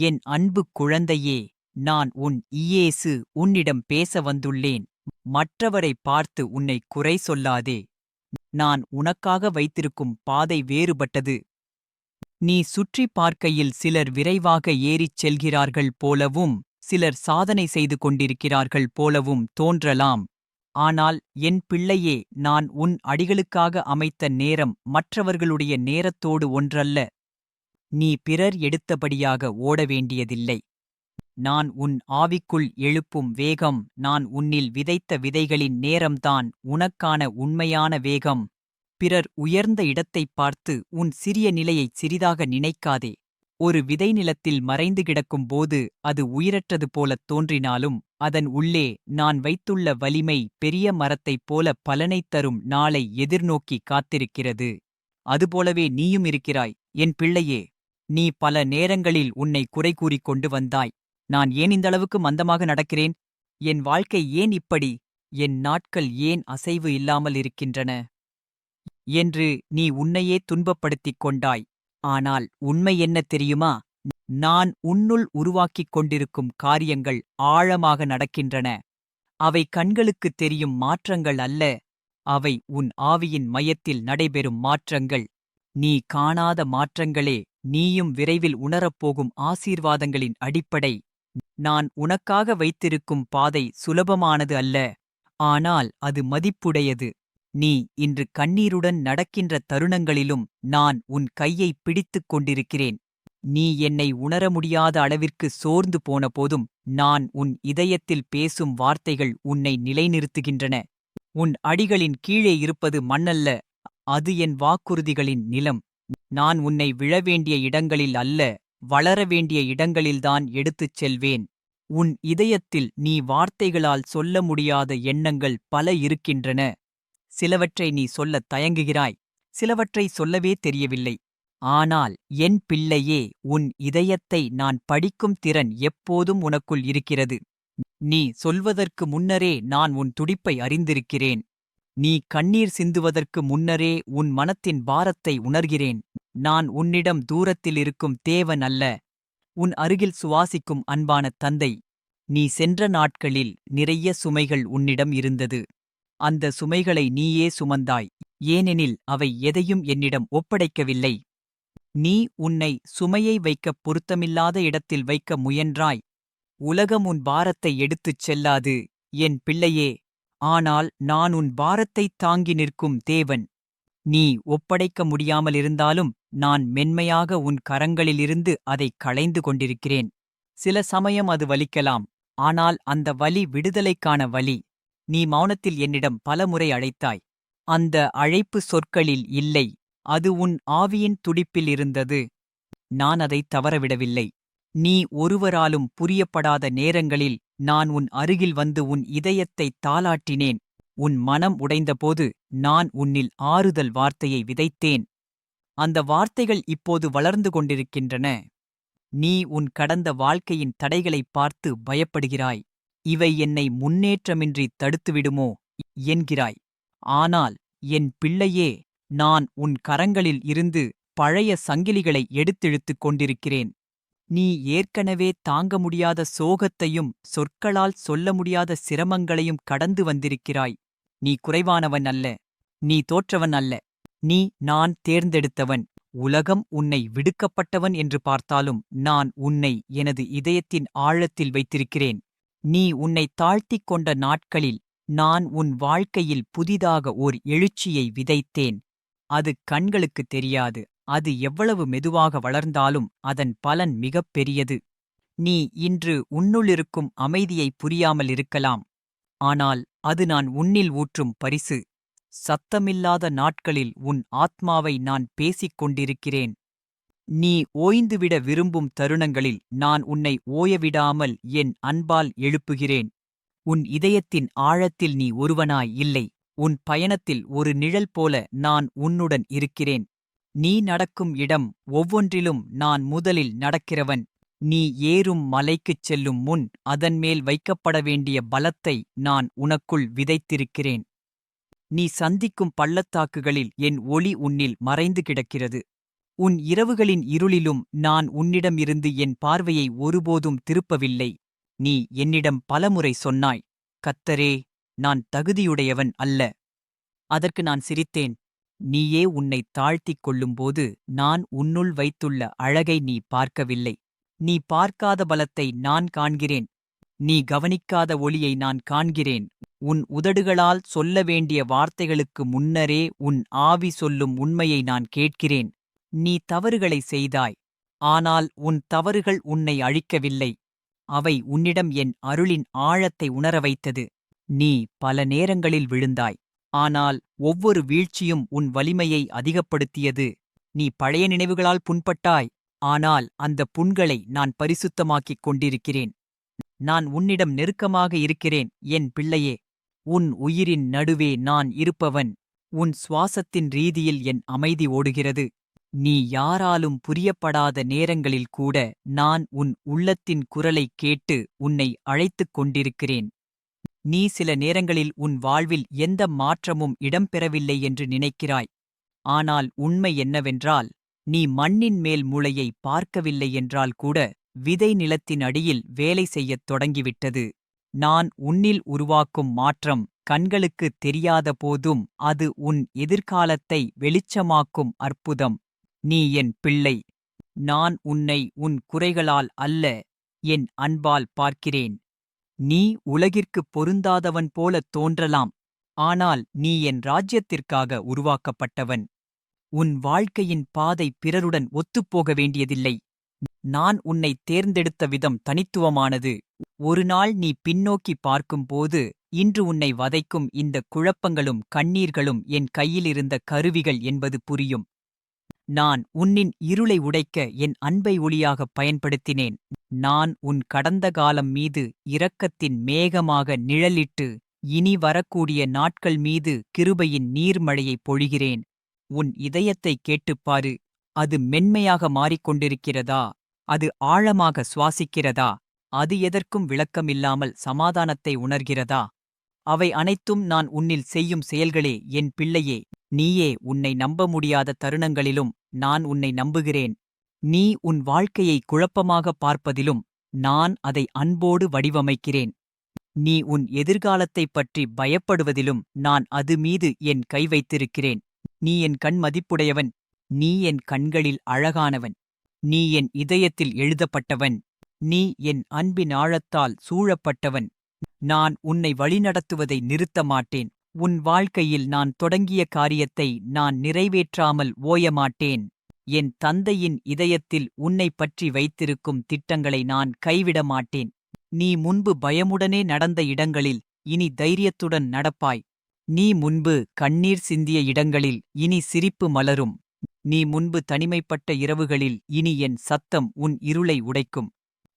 என் அன்பு குழந்தையே நான் உன் இயேசு உன்னிடம் பேச வந்துள்ளேன். மற்றவரை பார்த்து உன்னை குறை சொல்லாதே. நான் உனக்காக வைத்திருக்கும் பாதை வேறுபட்டது. நீ சுற்றி பார்க்கையில் சிலர் விரைவாக ஏறிச் செல்கிறார்கள் போலவும் சிலர் சாதனை செய்து கொண்டிருக்கிறார்கள் போலவும் தோன்றலாம். ஆனால் என் பிள்ளையே நான் உன் அடிகளுக்காக அமைத்த நேரம் மற்றவர்களுடைய நேரத்தோடு ஒன்றல்ல. நீ பிறர் எடுத்தபடியாக ஓட வேண்டியதில்லை நான் உன் ஆவிக்குள் எழுப்பும் வேகம் நான் உன்னில் விதைத்த விதைகளின் நேரம்தான் உனக்கான உண்மையான வேகம். பிறர் உயர்ந்த இடத்தைப் பார்த்து உன் சிறிய நிலையைச் சிறிதாக நினைக்காதே. ஒரு விதை நிலத்தில் மறைந்து கிடக்கும் போது அது உயிரற்றது போலத் தோன்றினாலும் அதன் உள்ளே நான் வைத்துள்ள வலிமை பெரிய மரத்தைப் போல பலனைத் தரும் நாளை எதிர்நோக்கி காத்திருக்கிறது. அதுபோலவே நீயும் இருக்கிறாய் என் பிள்ளையே. நீ பல நேரங்களில் உன்னை குறை கூறிக் கொண்டு வந்தாய். நான் ஏன் இந்தளவுக்கு மந்தமாக நடக்கிறேன்? என் வாழ்க்கை ஏன் இப்படி? என் நாட்கள் ஏன் அசைவு இல்லாமல் இருக்கின்றன? என்று நீ உன்னையே துன்பப்படுத்திக் கொண்டாய். ஆனால் உண்மை என்ன தெரியுமா? நான் உன்னுள் உருவாக்கிக் கொண்டிருக்கும் காரியங்கள் ஆழமாக நடக்கின்றன. அவை கண்களுக்குத் தெரியும் மாற்றங்கள் அல்ல. அவை உன் ஆவியின் மையத்தில் நடைபெறும் மாற்றங்கள். நீ காணாத மாற்றங்களே நீயும் விரைவில் உணரப்போகும் ஆசீர்வாதங்களின் அடிப்படை. நான் உனக்காக வைத்திருக்கும் பாதை சுலபமானது அல்ல ஆனால் அது மதிப்புடையது. நீ இன்று கண்ணீருடன் நடக்கின்ற தருணங்களிலும் நான் உன் கையை பிடித்துக் கொண்டிருக்கிறேன். நீ என்னை உணர முடியாத அளவிற்கு சோர்ந்து போன போதும் நான் உன் இதயத்தில் பேசும் வார்த்தைகள் உன்னை நிலைநிறுத்துகின்றன. உன் அடிகளின் கீழே இருப்பது மண்ணல்ல அது என் வாக்குறுதிகளின் நிலம். நான் உன்னை விழவேண்டிய இடங்களில் அல்ல வளர வேண்டிய இடங்களில்தான் எடுத்துச் செல்வேன். உன் இதயத்தில் நீ வார்த்தைகளால் சொல்ல முடியாத எண்ணங்கள் பல இருக்கின்றன. சிலவற்றை நீ சொல்லத் தயங்குகிறாய் சிலவற்றை சொல்லவே தெரியவில்லை. ஆனால் என் பிள்ளையே உன் இதயத்தை நான் படிக்கும் திறன் எப்போதும் உனக்குள் இருக்கிறது. நீ சொல்வதற்கு முன்னரே நான் உன் துடிப்பை அறிந்திருக்கிறேன். நீ கண்ணீர் சிந்துவதற்கு முன்னரே உன் மனத்தின் பாரத்தை உணர்கிறேன். நான் உன்னிடம் தூரத்தில் இருக்கும் தேவன் அல்ல. உன் அருகில் சுவாசிக்கும் அன்பான தந்தை. நீ சென்ற நாட்களில் நிறைய சுமைகள் உன்னிடம் இருந்தது. அந்த சுமைகளை நீயே சுமந்தாய். ஏனெனில் அவை எதையும் என்னிடம் ஒப்படைக்கவில்லை. நீ உன்னை சுமையை வைக்கப் பொருத்தமில்லாத இடத்தில் வைக்க முயன்றாய். உலகம் உன் பாரத்தை எடுத்துச் செல்லாது. என் பிள்ளையே ஆனால் நான் உன் பாரத்தைத் தாங்கி நிற்கும் தேவன். நீ ஒப்படைக்க முடியாமலிருந்தாலும் நான் மென்மையாக உன் கரங்களிலிருந்து அதைக் களைந்து கொண்டிருக்கிறேன். சில சமயம் அது வலிக்கலாம். ஆனால் அந்த வலி விடுதலைக்கான வலி. நீ மௌனத்தில் என்னிடம் பலமுறை அழைத்தாய். அந்த அழைப்பு சொற்களில் இல்லை. அது உன் ஆவியின் துடிப்பில் இருந்தது. நான் அதை தவறவிடவில்லை. நீ ஒருவராலும் புரியப்படாத நேரங்களில் நான் உன் அருகில் வந்து உன் இதயத்தை தாளாட்டினேன். உன் மனம் உடைந்தபோது நான் உன்னில் ஆறுதல் வார்த்தையை விதைத்தேன். அந்த வார்த்தைகள் இப்போது வளர்ந்து கொண்டிருக்கின்றன. நீ உன் கடந்த வாழ்க்கையின் தடைகளைப் பார்த்து பயப்படுகிறாய். இவை என்னை முன்னேற்றமின்றி தடுத்துவிடுமோ? என்கிறாய். ஆனால் என் பிள்ளையே நான் உன் கரங்களில் இருந்து பழைய சங்கிலிகளை எடுத்திழுத்துக் கொண்டிருக்கிறேன். நீ ஏற்கனவே தாங்க முடியாத சோகத்தையும் சொற்களால் சொல்ல முடியாத சிரமங்களையும் கடந்து வந்திருக்கிறாய். நீ குறைவானவன் அல்ல. நீ தோற்றவன் அல்ல. நீ நான் தேர்ந்தெடுத்தவன். உலகம் உன்னை விடுக்கப்பட்டவன் என்று பார்த்தாலும் நான் உன்னை எனது இதயத்தின் ஆழத்தில் வைத்திருக்கிறேன். நீ உன்னை தாழ்த்திக் கொண்ட நாட்களில் நான் உன் வாழ்க்கையில் புதிதாக ஓர் எழுச்சியை விதைத்தேன். அது கண்களுக்குத் தெரியாது. அது எவ்வளவு மெதுவாக வளர்ந்தாலும் அதன் பலன் மிகப் பெரியது. நீ இன்று உன்னுள்ளிருக்கும் அமைதியை புரியாமல் இருக்கலாம். ஆனால் அது நான் உன்னில் ஊற்றும் பரிசு. சத்தமில்லாத நாட்களில் உன் ஆத்மாவை நான் பேசிக் கொண்டிருக்கிறேன். நீ ஓய்ந்துவிட விரும்பும் தருணங்களில் நான் உன்னை ஓயவிடாமல் என் அன்பால் எழுப்புகிறேன். உன் இதயத்தின் ஆழத்தில் நீ ஒருவனாய் இல்லை. உன் பயணத்தில் ஒரு நிழல் போல நான் உன்னுடன் இருக்கிறேன். நீ நடக்கும் இடம் ஒவ்வொன்றிலும் நான் முதலில் நடக்கிறவன். நீ ஏறும் மலைக்குச் செல்லும் முன் அதன்மேல் வைக்கப்பட வேண்டிய பலத்தை நான் உனக்குள் விதைத்திருக்கிறேன். நீ சந்திக்கும் பள்ளத்தாக்குகளில் என் ஒளி உன்னில் மறைந்து கிடக்கிறது. உன் இரவுகளின் இருளிலும் நான் உன்னிடமிருந்து என் பார்வையை ஒருபோதும் திருப்பவில்லை. நீ என்னிடம் பலமுறை சொன்னாய் கத்தரே நான் தகுதியுடையவன் அல்ல. அதற்கு நான் சிரித்தேன் நீயே உன்னை தாழ்த்திக் கொள்ளும்போது நான் உன்னுள் வைத்துள்ள அழகை நீ பார்க்கவில்லை. நீ பார்க்காத பலத்தை நான் காண்கிறேன். நீ கவனிக்காத ஒளியை நான் காண்கிறேன். உன் உதடுகளால் சொல்ல வேண்டிய வார்த்தைகளுக்கு முன்னரே உன் ஆவி சொல்லும் உண்மையை நான் கேட்கிறேன். நீ தவறுகளை செய்தாய். ஆனால் உன் தவறுகள் உன்னை அழிக்கவில்லை. அவை உன்னிடம் என் அருளின் ஆழத்தை உணர வைத்தது. நீ பல நேரங்களில் விழுந்தாய். ஆனால் ஒவ்வொரு வீழ்ச்சியும் உன் வலிமையை அதிகப்படுத்தியது. நீ பழைய நினைவுகளால் புண்பட்டாய். ஆனால் அந்த புண்களை நான் பரிசுத்தமாக்கிக் கொண்டிருக்கிறேன். நான் உன்னிடம் நெருக்கமாக இருக்கிறேன் என் பிள்ளையே. உன் உயிரின் நடுவே நான் இருப்பவன். உன் சுவாசத்தின் ரீதியில் என் அமைதி ஓடுகிறது. நீ யாராலும் புரியப்படாத நேரங்களில் கூட நான் உன் உள்ளத்தின் குரலைக் கேட்டு உன்னை அழைத்துக் கொண்டிருக்கிறேன். நீ சில நேரங்களில் உன் வாழ்வில் எந்த மாற்றமும் இடம்பெறவில்லை என்று நினைக்கிறாய். ஆனால் உண்மை என்னவென்றால் நீ மண்ணின் மேல் முளையை பார்க்கவில்லை என்றால் கூட விதை நிலத்தின் அடியில் வேலை செய்யத் தொடங்கிவிட்டது. நான் உன்னில் உருவாக்கும் மாற்றம் கண்களுக்கு தெரியாத போதும் அது உன் எதிர்காலத்தை வெளிச்சமாக்கும் அற்புதம். நீ என் பிள்ளை. நான் உன்னை உன் குறைகளால் அல்ல என் அன்பால் பார்க்கிறேன். நீ உலகிற்குப் பொருந்தாதவன் போலத் தோன்றலாம். ஆனால் நீ என் ராஜ்யத்திற்காக உருவாக்கப்பட்டவன். உன் வாழ்க்கையின் பாதை பிறருடன் ஒத்துப்போக வேண்டியதில்லை. நான் உன்னை தேர்ந்தெடுத்த விதம் தனித்துவமானது. ஒருநாள் நீ பின்னோக்கி பார்க்கும்போது இன்று உன்னை வதைக்கும் இந்த குழப்பங்களும் கண்ணீர்களும் என் கையிலிருந்த கருவிகள் என்பது புரியும். நான் உன்னின் இருளை உடைக்க என் அன்பை ஒளியாகப் பயன்படுத்தினேன். நான் உன் கடந்த காலம் மீது இரக்கத்தின் மேகமாக நிழலிட்டு இனி வரக்கூடிய நாட்கள் மீது கிருபையின் நீர்மழையைப் பொழிகிறேன். உன் இதயத்தைக் கேட்டுப்பாரு அது மென்மையாக மாறிக்கொண்டிருக்கிறதா? அது ஆழமாக சுவாசிக்கிறதா? அது எதற்கும் விளக்கமில்லாமல் சமாதானத்தை உணர்கிறதா? அவை அனைத்தும் நான் உன்னில் செய்யும் செயல்களே என் பிள்ளையே நீயே உன்னை நம்ப முடியாத தருணங்களிலும் நான் உன்னை நம்புகிறேன். நீ உன் வாழ்க்கையை குழப்பமாக பார்ப்பதிலும் நான் அதை அன்போடு வடிவமைக்கிறேன். நீ உன் எதிர்காலத்தைப் பற்றி பயப்படுவதிலும் நான் அது மீது என் கை வைத்திருக்கிறேன். நீ என் கண் மதிப்புடையவன் நீ என் கண்களில் அழகானவன். நீ என் இதயத்தில் எழுதப்பட்டவன் நீ என் அன்பின் ஆழத்தால் சூழப்பட்டவன். நான் உன்னை வழிநடத்துவதை நிறுத்த மாட்டேன். உன் வாழ்க்கையில் நான் தொடங்கிய காரியத்தை நான் நிறைவேற்றாமல் ஓயமாட்டேன் என் தந்தையின் இதயத்தில் உன்னை பற்றி வைத்திருக்கும் திட்டங்களை நான் கைவிட மாட்டேன். நீ முன்பு பயமுடனே நடந்த இடங்களில் இனி தைரியத்துடன் நடப்பாய். நீ முன்பு கண்ணீர் சிந்திய இடங்களில் இனி சிரிப்பு மலரும். நீ முன்பு தனிமைப்பட்ட இரவுகளில் இனி என் சத்தம் உன் இருளை உடைக்கும்.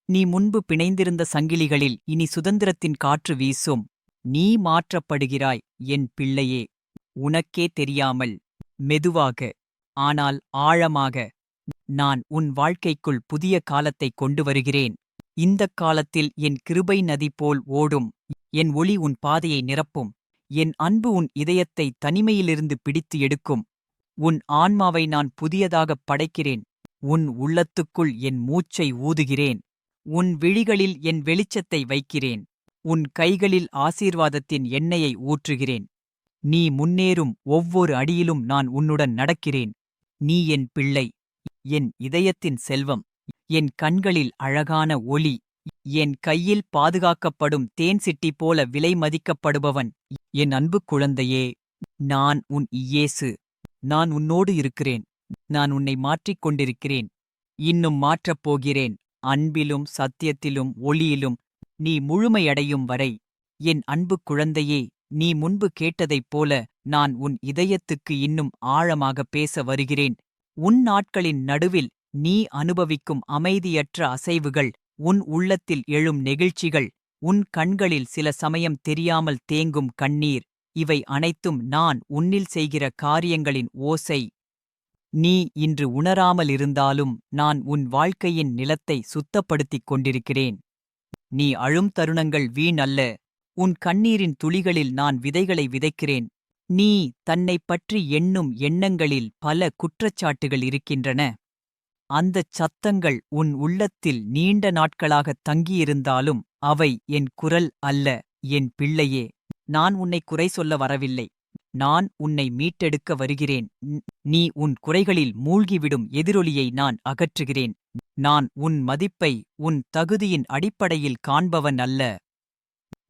நீ முன்பு பிணைந்திருந்த சங்கிலிகளில் இனி சுதந்திரத்தின் காற்று வீசும். நீ மாற்றப்படுகிறாய் என் பிள்ளையே. உனக்கே தெரியாமல். மெதுவாக. ஆனால் ஆழமாக. நான் உன் வாழ்க்கைக்குள் புதிய காலத்தைக் கொண்டு வருகிறேன் இந்தக் காலத்தில் என் கிருபை நதி போல் ஓடும். என் ஒளி உன் பாதையை நிரப்பும். என் அன்பு உன் இதயத்தை தனிமையிலிருந்து பிடித்து எடுக்கும். உன் ஆன்மாவை நான் புதியதாகப் படைக்கிறேன். உன் உள்ளத்துக்குள் என் மூச்சை ஊதுகிறேன். உன் விழிகளில் என் வெளிச்சத்தை வைக்கிறேன். உன் கைகளில் ஆசீர்வாதத்தின் எண்ணெயை ஊற்றுகிறேன். நீ முன்னேறும் ஒவ்வொரு அடியிலும் நான் உன்னுடன் நடக்கிறேன். நீ என் பிள்ளை. என் இதயத்தின் செல்வம். என் கண்களில் அழகான ஒளி. என் கையில் பாதுகாக்கப்படும் தேன் சிட்டி போல விலை மதிக்கப்படுபவன். என் அன்பு குழந்தையே நான் உன் இயேசு. நான் உன்னோடு இருக்கிறேன். நான் உன்னை மாற்றிக் கொண்டிருக்கிறேன் இன்னும் மாற்றப் போகிறேன். அன்பிலும் சத்தியத்திலும் ஒளியிலும் நீ முழுமையடையும் வரை என் அன்பு குழந்தையே நீ முன்பு கேட்டதைப் போல நான் உன் இதயத்துக்கு இன்னும் ஆழமாக பேச வருகிறேன். உன் நாட்களின் நடுவில் நீ அனுபவிக்கும் அமைதியற்ற அசைவுகள் உன் உள்ளத்தில் எழும் நெகிழ்ச்சிகள் உன் கண்களில் சில சமயம் தெரியாமல் தேங்கும் கண்ணீர் இவை அனைத்தும் நான் உன்னில் செய்கிற காரியங்களின் ஓசை. நீ இன்று உணராமலிருந்தாலும் நான் உன் வாழ்க்கையின் நிலத்தை சுத்தப்படுத்திக் கொண்டிருக்கிறேன். நீ அழும் தருணங்கள் வீண் அல்ல. உன் கண்ணீரின் துளிகளில் நான் விதைகளை விதைக்கிறேன். நீ தன்னைப் பற்றி எண்ணும் எண்ணங்களில் பல குற்றச்சாட்டுகள் இருக்கின்றன. அந்தச் சத்தங்கள் உன் உள்ளத்தில் நீண்ட நாட்களாகத் தங்கியிருந்தாலும் அவை என் குரல் அல்ல என் பிள்ளையே. நான் உன்னை குறை சொல்ல வரவில்லை. நான் உன்னை மீட்டெடுக்க வருகிறேன். நீ உன் குறைகளில் மூழ்கிவிடும் எதிரொலியை நான் அகற்றுகிறேன். நான் உன் மதிப்பை உன் தகுதியின் அடிப்படையில் காண்பவன் அல்ல.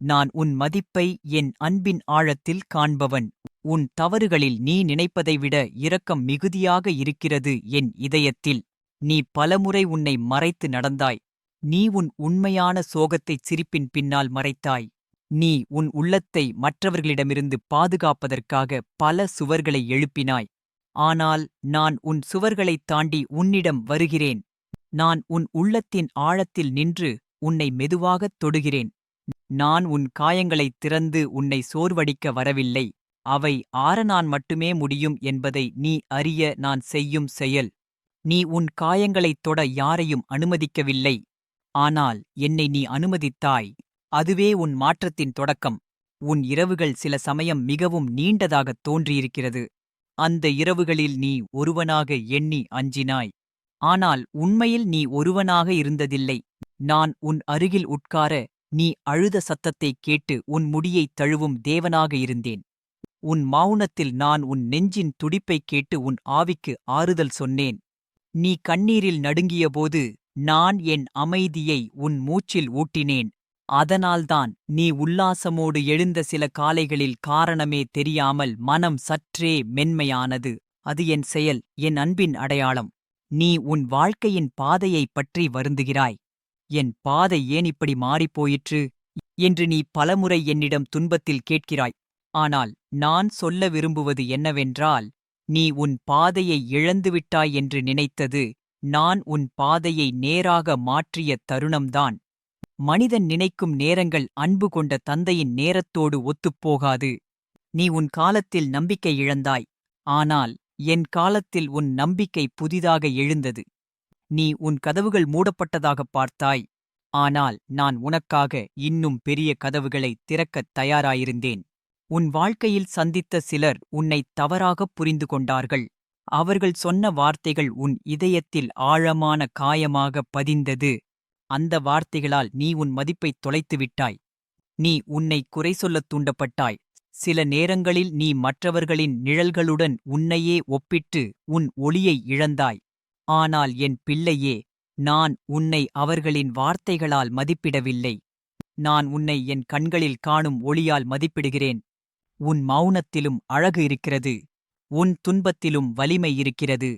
நான் உன் மதிப்பை என் அன்பின் ஆழத்தில் காண்பவன். உன் தவறுகளில் நீ நினைப்பதை விட இரக்கம் மிகுதியாக இருக்கிறது என் இதயத்தில். நீ பலமுறை உன்னை மறைத்து நடந்தாய். நீ உன் உண்மையான சோகத்தைச் சிரிப்பின் பின்னால் மறைத்தாய். நீ உன் உள்ளத்தை மற்றவர்களிடமிருந்து பாதுகாப்பதற்காக பல சுவர்களை எழுப்பினாய். ஆனால் நான் உன் சுவர்களைத் தாண்டி உன்னிடம் வருகிறேன். நான் உன் உள்ளத்தின் ஆழத்தில் நின்று உன்னை மெதுவாகத் தொடுகிறேன். நான் உன் காயங்களைத் திறந்து உன்னை சோர்வடிக்க வரவில்லை. அவை ஆறனான் மட்டுமே முடியும் என்பதை நீ அறிய நான் செய்யும் செயல். நீ உன் காயங்களைத் தொட யாரையும் அனுமதிக்கவில்லை. ஆனால் என்னை நீ அனுமதித்தாய். அதுவே உன் மாற்றத்தின் தொடக்கம். உன் இரவுகள் சில சமயம் மிகவும் நீண்டதாகத் தோன்றியிருக்கிறது. அந்த இரவுகளில் நீ ஒருவனாக எண்ணி அஞ்சினாய். ஆனால் உண்மையில் நீ ஒருவனாக இருந்ததில்லை. நான் உன் அருகில் உட்கார நீ அழுத சத்தத்தைக் கேட்டு உன் முடியைத் தழுவும் தேவனாக இருந்தேன். உன் மௌனத்தில் நான் உன் நெஞ்சின் துடிப்பைக் கேட்டு உன் ஆவிக்கு ஆறுதல் சொன்னேன். நீ கண்ணீரில் நடுங்கியபோது நான் என் அமைதியை உன் மூச்சில் ஊட்டினேன். அதனால்தான் நீ உல்லாசமோடு எழுந்த சில காலைகளில் காரணமே தெரியாமல் மனம் சற்றே மென்மையானது. அது என் செயல் என் அன்பின் அடையாளம். நீ உன் வாழ்க்கையின் பாதையைப் பற்றி வருந்துகிறாய். என் பாதை ஏன் இப்படி மாறிப்போயிற்று? என்று நீ பலமுறை என்னிடம் துன்பத்தில் கேட்கிறாய். ஆனால் நான் சொல்ல விரும்புவது என்னவென்றால் நீ உன் பாதையை இழந்துவிட்டாய் என்று நினைத்தது நான் உன் பாதையை நேராக மாற்றிய தருணம்தான். மனிதன் நினைக்கும் நேரங்கள் அன்பு கொண்ட தந்தையின் நேரத்தோடு ஒத்துப்போகாது. நீ உன் காலத்தில் நம்பிக்கை இழந்தாய். ஆனால் என் காலத்தில் உன் நம்பிக்கை புதிதாக எழுந்தது. நீ உன் கதவுகள் மூடப்பட்டதாகப் பார்த்தாய். ஆனால் நான் உனக்காக இன்னும் பெரிய கதவுகளை திறக்கத் தயாராயிருந்தேன். உன் வாழ்க்கையில் சந்தித்த சிலர் உன்னை தவறாகப் புரிந்து கொண்டார்கள். அவர்கள் சொன்ன வார்த்தைகள் உன் இதயத்தில் ஆழமான காயமாக பதிந்தது. அந்த வார்த்தைகளால் நீ உன் மதிப்பைத் தொலைத்துவிட்டாய். நீ உன்னை குறை சொல்லத் தூண்டப்பட்டாய். சில நேரங்களில் நீ மற்றவர்களின் நிழல்களுடன் உன்னையே ஒப்பிட்டு உன் ஒளியை இழந்தாய். ஆனால் என் பிள்ளையே நான் உன்னை அவர்களின் வார்த்தைகளால் மதிப்பிடவில்லை. நான் உன்னை என் கண்களில் காணும் ஒளியால் மதிப்பிடுகிறேன். உன் மௌனத்திலும் அழகு இருக்கிறது. உன் துன்பத்திலும் வலிமை இருக்கிறது.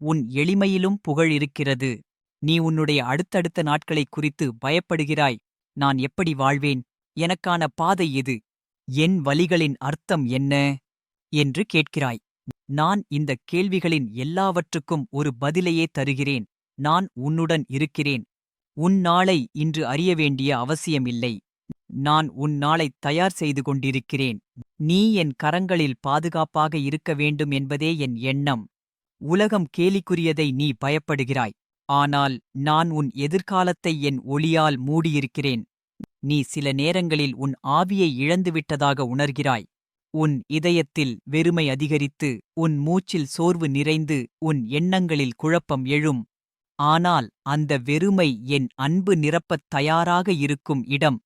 உன் எளிமையிலும் புகழ் இருக்கிறது. நீ உன்னுடைய அடுத்தடுத்த நாட்களைக் குறித்து பயப்படுகிறாய். நான் எப்படி வாழ்வேன்? எனக்கான பாதை எது? என் வலிகளின் அர்த்தம் என்ன? என்று கேட்கிறாய். நான் இந்த கேள்விகளின் எல்லாவற்றுக்கும் ஒரு பதிலையே தருகிறேன். நான் உன்னுடன் இருக்கிறேன். உன் நாளை இன்று அறிய வேண்டிய அவசியமில்லை. நான் உன் நாளைத் தயார் செய்து கொண்டிருக்கிறேன். நீ என் கரங்களில் பாதுகாப்பாக இருக்க வேண்டும் என்பதே என் எண்ணம். உலகம் கேலிக்குரியதை நீ பயப்படுகிறாய். ஆனால் நான் உன் எதிர்காலத்தை என் ஒளியால் மூடியிருக்கிறேன். நீ சில நேரங்களில் உன் ஆவியை இழந்துவிட்டதாக உணர்கிறாய். உன் இதயத்தில் வெறுமை அதிகரித்து உன் மூச்சில் சோர்வு நிறைந்து உன் எண்ணங்களில் குழப்பம் எழும். ஆனால் அந்த வெறுமை என் அன்பு நிரப்பத் தயாராக இருக்கும் இடம்.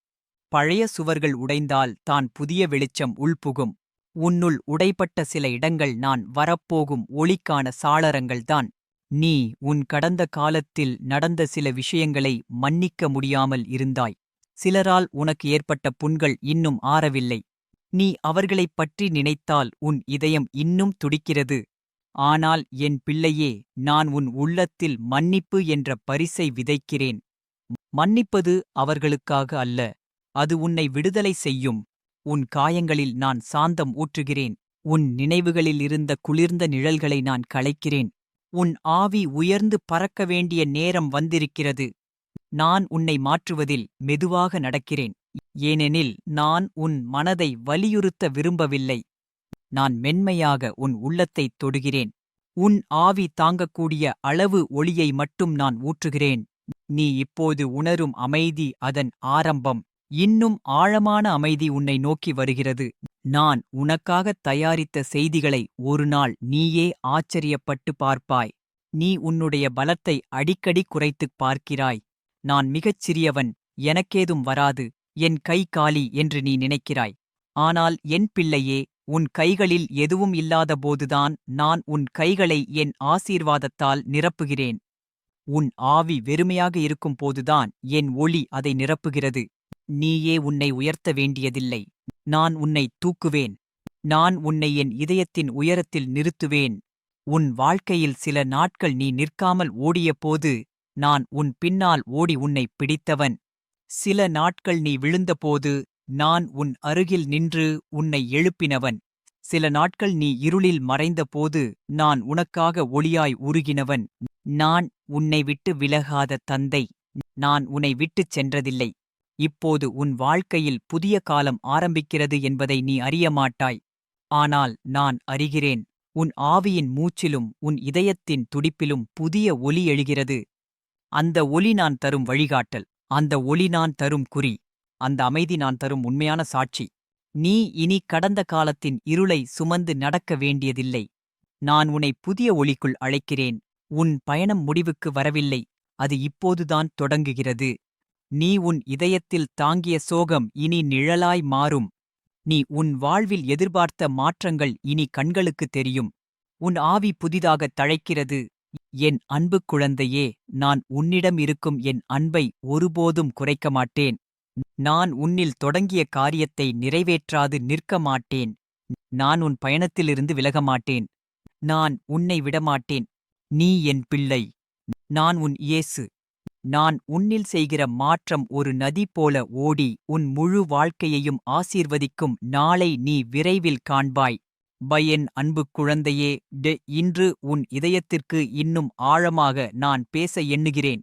பழைய சுவர்கள் உடைந்தால் தான் புதிய வெளிச்சம் உள்புகும். உன்னுள் உடைப்பட்ட சில இடங்கள் நான் வரப்போகும் ஒளிக்கான சாளரங்கள்தான். நீ உன் கடந்த காலத்தில் நடந்த சில விஷயங்களை மன்னிக்க முடியாமல் இருந்தாய். சிலரால் உனக்கு ஏற்பட்ட புண்கள் இன்னும் ஆறவில்லை. நீ அவர்களைப் பற்றி நினைத்தால் உன் இதயம் இன்னும் துடிக்கிறது. ஆனால் என் பிள்ளையே நான் உன் உள்ளத்தில் மன்னிப்பு என்ற பரிசை விதைக்கிறேன். மன்னிப்பது அவர்களுக்காக அல்ல அது உன்னை விடுதலை செய்யும். உன் காயங்களில் நான் சாந்தம் ஊற்றுகிறேன். உன் நினைவுகளில் இருந்த குளிர்ந்த நிழல்களை நான் களைக்கிறேன். உன் ஆவி உயர்ந்து பறக்க வேண்டிய நேரம் வந்திருக்கிறது. நான் உன்னை மாற்றுவதில் மெதுவாக நடக்கிறேன். ஏனெனில் நான் உன் மனதை வலியுறுத்த விரும்பவில்லை. நான் மென்மையாக உன் உள்ளத்தைத் தொடுகிறேன். உன் ஆவி தாங்கக்கூடிய அளவு ஒளியை மட்டும் நான் ஊற்றுகிறேன். நீ இப்போது உணரும் அமைதி அதன் ஆரம்பம். இன்னும் ஆழமான அமைதி உன்னை நோக்கி வருகிறது. நான் உனக்காகத் தயாரித்த செய்திகளை ஒருநாள் நீயே ஆச்சரியப்பட்டு பார்ப்பாய். நீ உன்னுடைய பலத்தை அடிக்கடி குறைத்துப் பார்க்கிறாய். நான் மிகச் சிறியவன் எனக்கேதும் வராது என் கை காலி என்று நீ நினைக்கிறாய். ஆனால் என் பிள்ளையே உன் கைகளில் எதுவும் இல்லாதபோதுதான் நான் உன் கைகளை என் ஆசீர்வாதத்தால் நிரப்புகிறேன். உன் ஆவி வெறுமையாக இருக்கும் போதுதான் என் ஒளி அதை நிரப்புகிறது. நீயே உன்னை உயர்த்த வேண்டியதில்லை. நான் உன்னை தூக்குவேன். நான் உன்னை என் இதயத்தின் உயரத்தில் நிறுத்துவேன். உன் வாழ்க்கையில் சில நாட்கள் நீ நிற்காமல் ஓடியபோது நான் உன் பின்னால் ஓடி உன்னை பிடித்தவன். சில நாட்கள் நீ விழுந்தபோது நான் உன் அருகில் நின்று உன்னை எழுப்பினவன். சில நாட்கள் நீ இருளில் மறைந்தபோது நான் உனக்காக ஒளியாய் உருகினவன். நான் உன்னை விட்டு விலகாத தந்தை. நான் உன்னை விட்டுச் சென்றதில்லை. இப்போது உன் வாழ்க்கையில் புதிய காலம் ஆரம்பிக்கிறது என்பதை நீ அறியமாட்டாய் ஆனால் நான் அறிகிறேன் உன் ஆவியின் மூச்சிலும் உன் இதயத்தின் துடிப்பிலும் புதிய ஒலி எழுகிறது. அந்த ஒலி நான் தரும் வழிகாட்டல் அந்த ஒளி நான் தரும் குறி அந்த அமைதி நான் தரும் உண்மையான சாட்சி. நீ இனி கடந்த காலத்தின் இருளை சுமந்து நடக்க வேண்டியதில்லை. நான் உன்னை புதிய ஒளிக்குள் அழைக்கிறேன் உன் பயணம் முடிவுக்கு வரவில்லை அது இப்போதுதான் தொடங்குகிறது. நீ உன் இதயத்தில் தாங்கிய சோகம் இனி நிழலாய் மாறும். நீ உன் வாழ்வில் எதிர்பார்த்த மாற்றங்கள் இனி கண்களுக்கு தெரியும். உன் ஆவி புதிதாகத் தழைக்கிறது. என் அன்பு குழந்தையே நான் உன்னிடம் இருக்கும் என் அன்பை ஒருபோதும் குறைக்க மாட்டேன். நான் உன்னில் தொடங்கிய காரியத்தை நிறைவேற்றாது நிற்க மாட்டேன். நான் உன் பயணத்திலிருந்து விலக மாட்டேன். நான் உன்னை விடமாட்டேன். நீ என் பிள்ளை. நான் உன் இயேசு. நான் உன்னில் செய்கிற மாற்றம் ஒரு நதி போல ஓடி உன் முழு வாழ்க்கையையும் ஆசீர்வதிக்கும் நாளை நீ விரைவில் காண்பாய். பயன் அன்பு குழந்தையே டெ இன்று உன் இதயத்திற்கு இன்னும் ஆழமாக நான் பேச எண்ணுகிறேன்.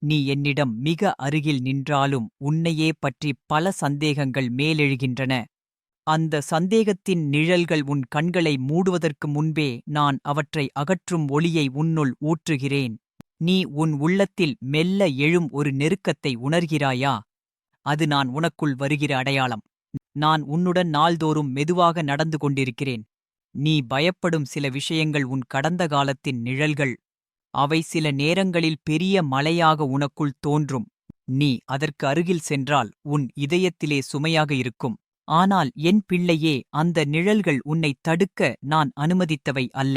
நீ என்னிடம் மிக அருகில் நின்றாலும் உன்னையே பற்றி பல சந்தேகங்கள் மேலெழுகின்றன. அந்த சந்தேகத்தின் நிழல்கள் உன் கண்களை மூடுவதற்கு முன்பே நான் அவற்றை அகற்றும் ஒளியை உன்னுள் ஊற்றுகிறேன். நீ உன் உள்ளத்தில் மெல்ல எழும் ஒரு நெருக்கத்தை உணர்கிறாயா? அது நான் உனக்குள் வருகிற அடையாளம். நான் உன்னுடன் நாள்தோறும் மெதுவாக நடந்து கொண்டிருக்கிறேன். நீ பயப்படும் சில விஷயங்கள் உன் கடந்த காலத்தின் நிழல்கள். அவை சில நேரங்களில் பெரிய மலையாக உனக்குள் தோன்றும். நீ அதற்கு அருகில் சென்றால் உன் இதயத்திலே சுமையாக இருக்கும். ஆனால் என் பிள்ளையே அந்த நிழல்கள் உன்னை தடுக்க நான் அனுமதித்தவை அல்ல.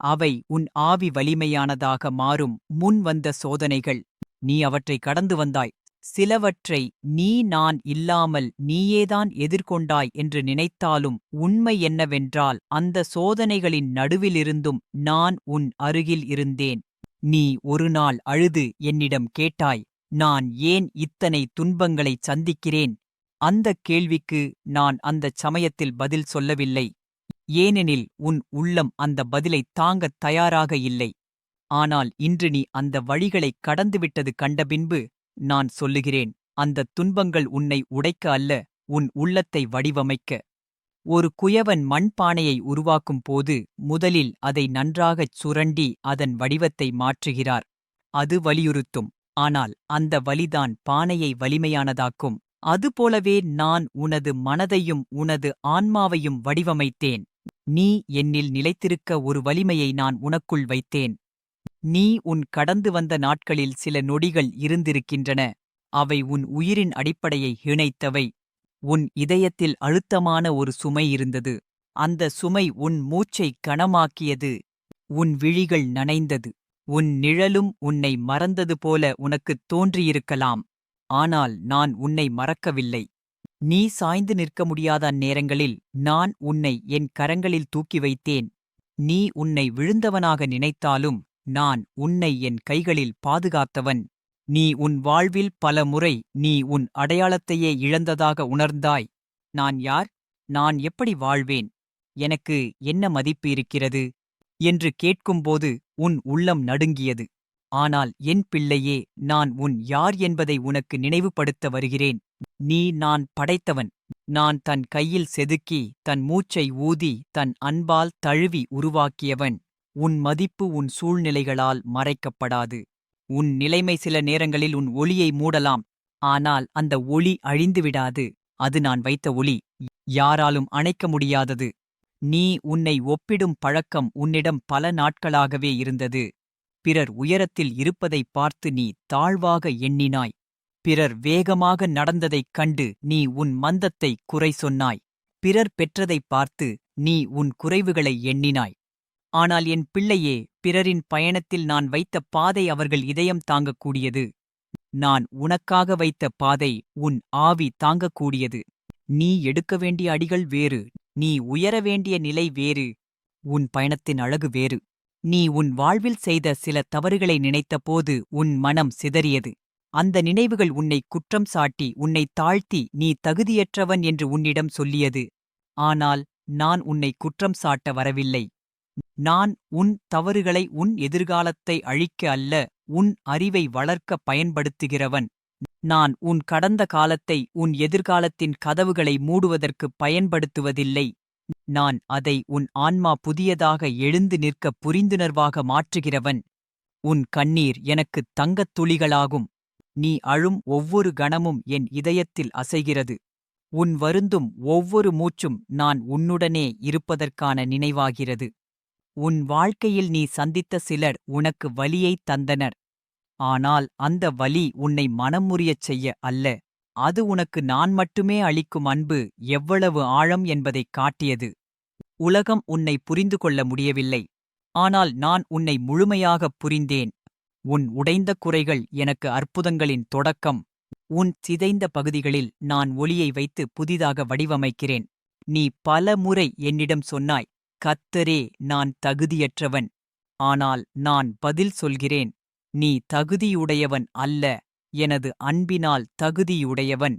அவை உன் ஆவி வலிமையானதாக மாறும் முன் வந்த சோதனைகள். நீ அவற்றை கடந்து வந்தாய். சிலவற்றை நீ நான் இல்லாமல் நீயேதான் எதிர்கொண்டாய் என்று நினைத்தாலும் உண்மை என்னவென்றால் அந்த சோதனைகளின் நடுவிலிருந்தும் நான் உன் அருகில் இருந்தேன். நீ ஒருநாள் அழுது என்னிடம் கேட்டாய் நான் ஏன் இத்தனை துன்பங்களைச் சந்திக்கிறேன்? அந்தக் கேள்விக்கு நான் அந்தச் சமயத்தில் பதில் சொல்லவில்லை. ஏனெனில் உன் உள்ளம் அந்த பதிலைத் தாங்கத் தயாராக இல்லை. ஆனால் இன்று நீ அந்த வழிகளைக் கடந்துவிட்டது கண்டபின்பு நான் சொல்லுகிறேன் அந்தத் துன்பங்கள் உன்னை உடைக்க அல்ல உன் உள்ளத்தை வடிவமைக்க. ஒரு குயவன் மண்பானையை உருவாக்கும் போது முதலில் அதை நன்றாகச் சுரண்டி அதன் வடிவத்தை மாற்றுகிறார். அது வலியுறுத்தும் ஆனால் அந்த வலிதான் பானையை வலிமையானதாக்கும். அதுபோலவே நான் உனது மனதையும் உனது ஆன்மாவையும் வடிவமைத்தேன். நீ என்னில் நிலைத்திருக்க ஒரு வலிமையை நான் உனக்குள் வைத்தேன். நீ உன் கடந்து வந்த நாட்களில் சில நொடிகள் இருந்திருக்கின்றன. அவை உன் உயிரின் அடிப்படையை இணைத்தவை உன் இதயத்தில் அழுத்தமான ஒரு சுமை இருந்தது. அந்த சுமை உன் மூச்சை கனமாக்கியது. உன் விழிகள் நனைந்தது. உன் நிழலும் உன்னை மறந்தது போல உனக்குத் தோன்றியிருக்கலாம். ஆனால் நான் உன்னை மறக்கவில்லை. நீ சாய்ந்து நிற்க முடியாத அந்நேரங்களில் நான் உன்னை என் கரங்களில் தூக்கி வைத்தேன். நீ உன்னை விழுந்தவனாக நினைத்தாலும் நான் உன்னை என் கைகளில் பாதுகாத்தவன். நீ உன் வாழ்வில் பல முறை நீ உன் அடையாளத்தையே இழந்ததாக உணர்ந்தாய். நான் யார்? நான் எப்படி வாழ்வேன்? எனக்கு என்ன மதிப்பு இருக்கிறது? என்று கேட்கும்போது உன் உள்ளம் நடுங்கியது. ஆனால் என் பிள்ளையே நான் உன் யார் என்பதை உனக்கு நினைவுபடுத்த வருகிறேன். நீ நான் படைத்தவன். நான் தன் கையில் செதுக்கி தன் மூச்சை ஊதி தன் அன்பால் தழுவி உருவாக்கியவன். உன் மதிப்பு உன் சூழ்நிலைகளால் மறைக்கப்படாது. உன் நிலைமை சில நேரங்களில் உன் ஒளியை மூடலாம். ஆனால் அந்த ஒளி அழிந்துவிடாது. அது நான் வைத்த ஒளி. யாராலும் அணைக்க முடியாதது. நீ உன்னை ஒப்பிடும் பழக்கம் உன்னிடம் பல நாட்களாகவே இருந்தது. பிறர் உயரத்தில் இருப்பதைப் பார்த்து நீ தாழ்வாக எண்ணினாய். பிறர் வேகமாக நடந்ததைக் கண்டு நீ உன் மந்தத்தை குறை சொன்னாய். பிறர் பெற்றதைப் பார்த்து நீ உன் குறைவுகளை எண்ணினாய். ஆனால் என் பிள்ளையே பிறரின் பயணத்தில் நான் வைத்த பாதை அவர்கள் இதயம் தாங்கக்கூடியது. நான் உனக்காக வைத்த பாதை உன் ஆவி தாங்கக்கூடியது. நீ எடுக்க வேண்டிய அடிகள் வேறு நீ உயர வேண்டிய நிலை வேறு உன் பயணத்தின் அழகு வேறு. நீ உன் வாழ்வில் செய்த சில தவறுகளை நினைத்தபோது உன் மனம் சிதறியது. அந்த நினைவுகள் உன்னை குற்றம் சாட்டி உன்னை தாழ்த்தி நீ தகுதியற்றவன் என்று உன்னிடம் சொல்லியது. ஆனால் நான் உன்னை குற்றம் சாட்ட வரவில்லை. நான் உன் தவறுகளை உன் எதிர்காலத்தை அழிக்க அல்ல உன் அறிவை வளர்க்க பயன்படுத்துகிறவன். நான் உன் கடந்த காலத்தை உன் எதிர்காலத்தின் கதவுகளை மூடுவதற்கு பயன்படுத்துவதில்லை. நான் அதை உன் ஆன்மா புதியதாக எழுந்து நிற்க புரிந்துணர்வாக மாற்றுகிறவன். உன் கண்ணீர் எனக்குத் தங்கத் துளிகளாகும். நீ அழும் ஒவ்வொரு கணமும் என் இதயத்தில் அசைகிறது. உன் வருந்தும் ஒவ்வொரு மூச்சும் நான் உன்னுடனே இருப்பதற்கான நினைவாகிறது. உன் வாழ்க்கையில் நீ சந்தித்த சிலர் உனக்கு வலியைத் தந்தனர். ஆனால் அந்த வலி உன்னை மனமுறியச் முறியச் செய்ய அல்ல. அது உனக்கு நான் மட்டுமே அளிக்கும் அன்பு எவ்வளவு ஆழம் என்பதைக் காட்டியது. உலகம் உன்னை புரிந்து கொள்ள முடியவில்லை. ஆனால் நான் உன்னை முழுமையாகப் புரிந்தேன். உன் உடைந்த குறைகள் எனக்கு அற்புதங்களின் தொடக்கம். உன் சிதைந்த பகுதிகளில் நான் ஒளியை வைத்து புதிதாக வடிவமைக்கிறேன். நீ பல முறை என்னிடம் சொன்னாய் கத்தரே நான் தகுதியற்றவன். ஆனால் நான் பதில் சொல்கிறேன். நீ தகுதியுடையவன் அல்ல. எனது அன்பினால் தகுதியுடையவன்.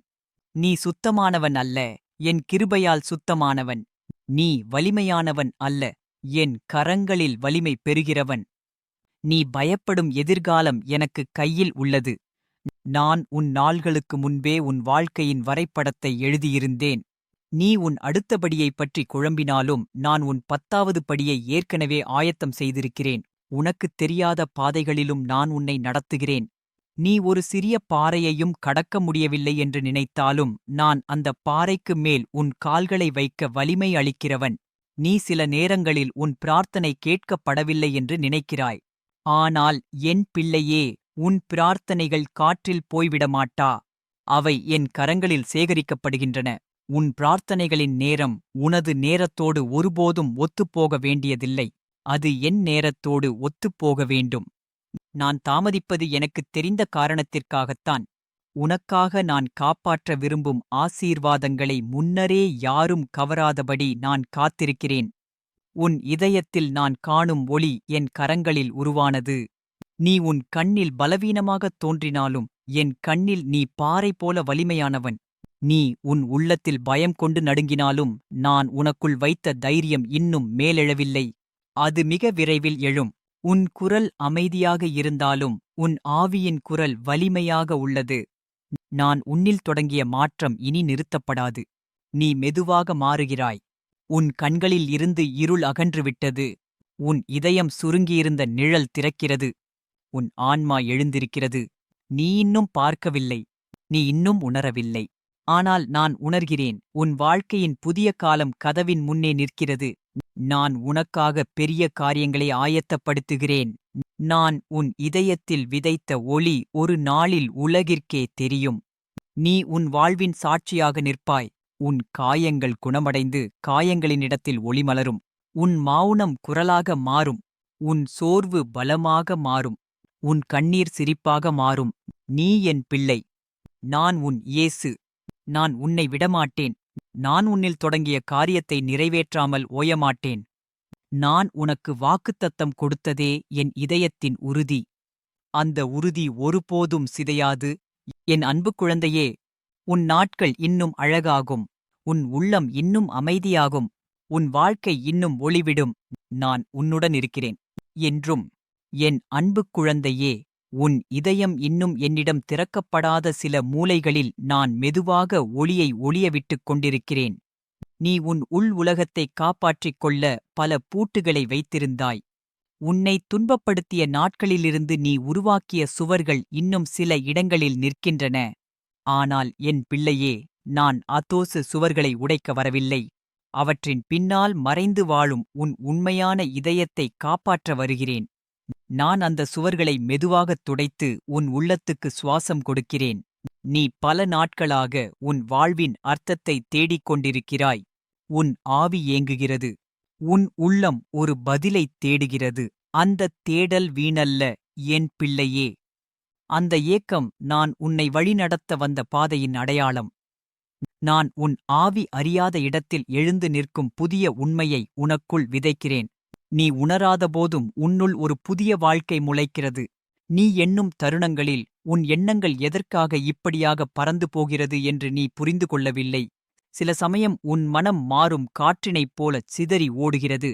நீ சுத்தமானவன் அல்ல. என் கிருபையால் சுத்தமானவன். நீ வலிமையானவன் அல்ல. என் கரங்களில் வலிமை பெறுகிறவன். நீ பயப்படும் எதிர்காலம் எனக்கு கையில் உள்ளது. நான் உன் நாள்களுக்கு முன்பே உன் வாழ்க்கையின் வரைபடத்தை எழுதியிருந்தேன். நீ உன் அடுத்தபடியைப் பற்றி குழம்பினாலும் நான் உன் பத்தாவது படியை ஏற்கனவே ஆயத்தம் செய்திருக்கிறேன். உனக்குத் தெரியாத பாதைகளிலும் நான் உன்னை நடத்துகிறேன். நீ ஒரு சிறிய பாறையையும் கடக்க முடியவில்லை என்று நினைத்தாலும் நான் அந்த பாறைக்கு மேல் உன் கால்களை வைக்க வலிமை அளிக்கிறவன். நீ சில நேரங்களில் உன் பிரார்த்தனை கேட்கப்படவில்லை என்று நினைக்கிறாய். ஆனால் என் பிள்ளையே உன் பிரார்த்தனைகள் காற்றில் போய்விடமாட்டா? அவை என் கரங்களில் சேகரிக்கப்படுகின்றன. உன் பிரார்த்தனைகளின் நேரம் உனது நேரத்தோடு ஒருபோதும் ஒத்துப்போக வேண்டியதில்லை. அது என் நேரத்தோடு ஒத்துப்போக வேண்டும். நான் தாமதிப்பது எனக்குத் தெரிந்த காரணத்திற்காகத்தான். உனக்காக நான் காப்பாற்ற விரும்பும் ஆசீர்வாதங்களை முன்னரே யாரும் கவராதபடி நான் காத்திருக்கிறேன். உன் இதயத்தில் நான் காணும் ஒளி என் கரங்களில் உருவானது. நீ உன் கண்ணில் பலவீனமாகத் தோன்றினாலும் என் கண்ணில் நீ பாறை போல வலிமையானவன். நீ உன் உள்ளத்தில் பயம் கொண்டு நடுங்கினாலும் நான் உனக்குள் வைத்த தைரியம் இன்னும் மேலெழவில்லை. அது மிக விரைவில் எழும். உன் குரல் அமைதியாக இருந்தாலும் உன் ஆவியின் குரல் வலிமையாக உள்ளது. நான் உன்னில் தொடங்கிய மாற்றம் இனி நிறுத்தப்படாது. நீ மெதுவாக மாறுகிறாய். உன் கண்களில் இருந்து இருள் அகன்றுவிட்டது. உன் இதயம் சுருங்கியிருந்த நிழல் திறக்கிறது. உன் ஆன்மா எழுந்திருக்கிறது. நீ இன்னும் பார்க்கவில்லை. நீ இன்னும் உணரவில்லை. ஆனால் நான் உணர்கிறேன். உன் வாழ்க்கையின் புதிய காலம் கதவின் முன்னே நிற்கிறது. நான் உனக்காக பெரிய காரியங்களை ஆயத்தப்படுத்துகிறேன். நான் உன் இதயத்தில் விதைத்த ஒளி ஒரு நாளில் உலகிற்கே தெரியும். நீ உன் வாழ்வின் சாட்சியாக நிற்பாய். உன் காயங்கள் குணமடைந்து காயங்களினிடத்தில் ஒளிமலரும். உன் மௌனம் குரலாக மாறும். உன் சோர்வு பலமாக மாறும். உன் கண்ணீர் சிரிப்பாக மாறும். நீ என் பிள்ளை. நான் உன் இயேசு. நான் உன்னை விடமாட்டேன். நான் உன்னில் தொடங்கிய காரியத்தை நிறைவேற்றாமல் ஓயமாட்டேன். நான் உனக்கு வாக்குத்தத்தம் கொடுத்ததே என் இதயத்தின் உறுதி. அந்த உறுதி ஒருபோதும் சிதையாது. என் அன்பு குழந்தையே உன் நாட்கள் இன்னும் அழகாகும். உன் உள்ளம் இன்னும் அமைதியாகும். உன் வாழ்க்கை இன்னும் ஒளிவிடும். நான் உன்னுடன் இருக்கிறேன். என்றும் என் அன்பு குழந்தையே உன் இதயம் இன்னும் என்னிடம் திறக்கப்படாத சில மூலைகளில் நான் மெதுவாக ஒளியை ஒளியவிட்டுக் கொண்டிருக்கிறேன். நீ உன் உள் உலகத்தைக் காப்பாற்றிக் கொள்ள பல பூட்டுகளை வைத்திருந்தாய். உன்னை துன்பப்படுத்திய நாட்களிலிருந்து நீ உருவாக்கிய சுவர்கள் இன்னும் சில இடங்களில் நிற்கின்றன. ஆனால் என் பிள்ளையே நான் அத்தோசு சுவர்களை உடைக்க வரவில்லை. அவற்றின் பின்னால் மறைந்து வாழும் உன் உண்மையான இதயத்தை காப்பாற்ற வருகிறேன். நான் அந்த சுவர்களை மெதுவாகத் துடைத்து உன் உள்ளத்துக்கு சுவாசம் கொடுக்கிறேன். நீ பல நாட்களாக உன் வாழ்வின் அர்த்தத்தை தேடிக் கொண்டிருக்கிறாய். உன் ஆவி ஏங்குகிறது. உன் உள்ளம் ஒரு பதிலைத் தேடுகிறது. அந்தத் தேடல் வீணல்ல என் பிள்ளையே. அந்த ஏக்கம் நான் உன்னை வழிநடத்த வந்த பாதையின் அடையாளம். நான் உன் ஆவி அறியாத இடத்தில் எழுந்து நிற்கும் புதிய உண்மையை உனக்குள் விதைக்கிறேன். நீ உணராதபோதும் உன்னுள் ஒரு புதிய வாழ்க்கை முளைக்கிறது. நீ எண்ணும் தருணங்களில் உன் எண்ணங்கள் எதற்காக இப்படியாக பறந்து போகிறது என்று நீ புரிந்து கொள்ளவில்லை. சில சமயம் உன் மனம் மாறும் காற்றினைப் போலச் சிதறி ஓடுகிறது.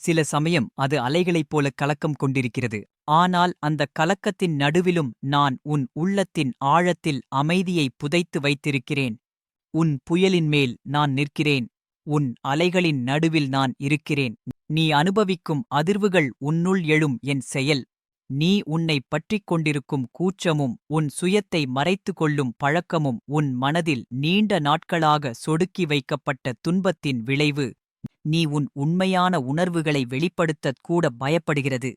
சில சமயம் அது அலைகளைப் போல கலக்கம் கொண்டிருக்கிறது. ஆனால் அந்த கலக்கத்தின் நடுவிலும் நான் உன் உள்ளத்தின் ஆழத்தில் அமைதியை புதைத்து வைத்திருக்கிறேன். உன் புயலின் மேல் நான் நிற்கிறேன். உன் அலைகளின் நடுவில் நான் இருக்கிறேன். நீ அனுபவிக்கும் அதிர்வுகள் உன்னுள் எழும் என் செயல். நீ உன்னை பற்றிக் கொண்டிருக்கும் கூச்சமும் உன் சுயத்தை மறைத்து கொள்ளும் பழக்கமும் உன் மனதில் நீண்ட நாட்களாக சொடுக்கி வைக்கப்பட்ட துன்பத்தின் விளைவு. நீ உன் உண்மையான உணர்வுகளை வெளிப்படுத்தக் கூட பயப்படுகிறது.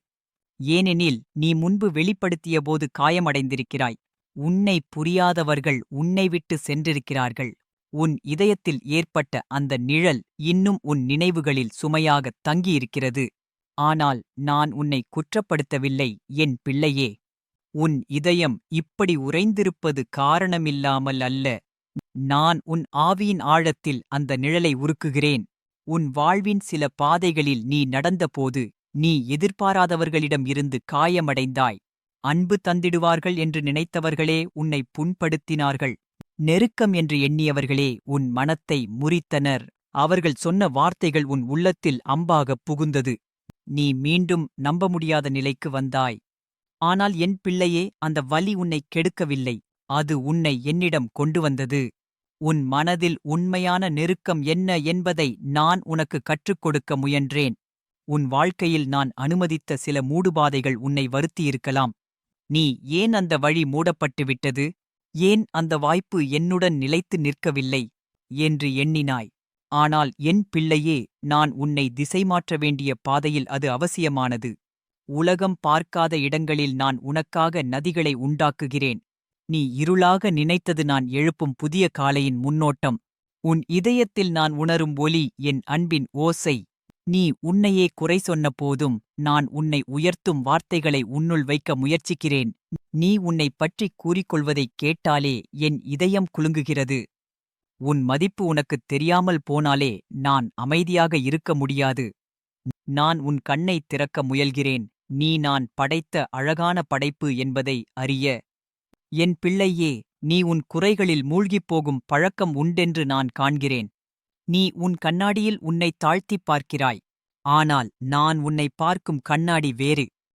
ஏனெனில் நீ முன்பு வெளிப்படுத்தியபோது காயமடைந்திருக்கிறாய். உன்னை புரியாதவர்கள் உன்னை விட்டு சென்றிருக்கிறார்கள். உன் இதயத்தில் ஏற்பட்ட அந்த நிழல் இன்னும் உன் நினைவுகளில் சுமையாகத் தங்கியிருக்கிறது. ஆனால் நான் உன்னை குற்றப்படுத்தவில்லை என் பிள்ளையே. உன் இதயம் இப்படி உறைந்திருப்பது காரணமில்லாமல் அல்ல. நான் உன் ஆவியின் ஆழத்தில் அந்த நிழலை உருக்குகிறேன். உன் வாழ்வின் சில பாதைகளில் நீ நடந்தபோது நீ எதிர்பாராதவர்களிடம் இருந்து காயமடைந்தாய். அன்பு தந்திடுவார்கள் என்று நினைத்தவர்களே உன்னை புண்படுத்தினார்கள். நெருக்கம் என்று எண்ணியவர்களே உன் மனத்தை முறித்தனர். அவர்கள் சொன்ன வார்த்தைகள் உன் உள்ளத்தில் அம்பாகப் புகுந்தது. நீ மீண்டும் நம்ப முடியாத நிலைக்கு வந்தாய். ஆனால் என் பிள்ளையே அந்த வலி உன்னை கெடுக்கவில்லை. அது உன்னை என்னிடம் கொண்டு வந்தது. உன் மனதில் உண்மையான நெருக்கம் என்ன என்பதை நான் உனக்கு கற்றுக் கொடுக்க முயன்றேன். உன் வாழ்க்கையில் நான் அனுமதித்த சில மூடுபாதைகள் உன்னை வருத்தியிருக்கலாம். நீ ஏன் அந்த வழி மூடப்பட்டுவிட்டது? ஏன் அந்த வாய்ப்பு என்னுடன் நிலைத்து நிற்கவில்லை? என்று எண்ணினாய். ஆனால் என் பிள்ளையே நான் உன்னை திசைமாற்ற வேண்டிய பாதையில் அது அவசியமானது. உலகம் பார்க்காத இடங்களில் நான் உனக்காக நதிகளை உண்டாக்குகிறேன். நீ இருளாக நினைத்தது நான் எழுப்பும் புதிய காலையின் முன்னோட்டம். உன் இதயத்தில் நான் உணரும் ஒலி என் அன்பின் ஓசை. நீ உன்னையே குறை சொன்ன போதும் நான் உன்னை உயர்த்தும் வார்த்தைகளை உன்னுள் வைக்க முயற்சிக்கிறேன். நீ உன்னை பற்றிக் கூறிக்கொள்வதைக் கேட்டாலே என் இதயம் குலுங்குகிறது. உன் மதிப்பு உனக்குத் தெரியாமல் போனாலே நான் அமைதியாக இருக்க முடியாது. நான் உன் கண்ணைத் திறக்க முயல்கிறேன். நீ நான் படைத்த அழகான படைப்பு என்பதை அறிய என் பிள்ளையே நீ உன் குறைகளில் மூழ்கிப் போகும் பழக்கம் உண்டென்று நான் காண்கிறேன். நீ உன் கண்ணாடியில் உன்னை தாழ்த்திப் பார்க்கிறாய். ஆனால் நான் உன்னை பார்க்கும் கண்ணாடி வேறு.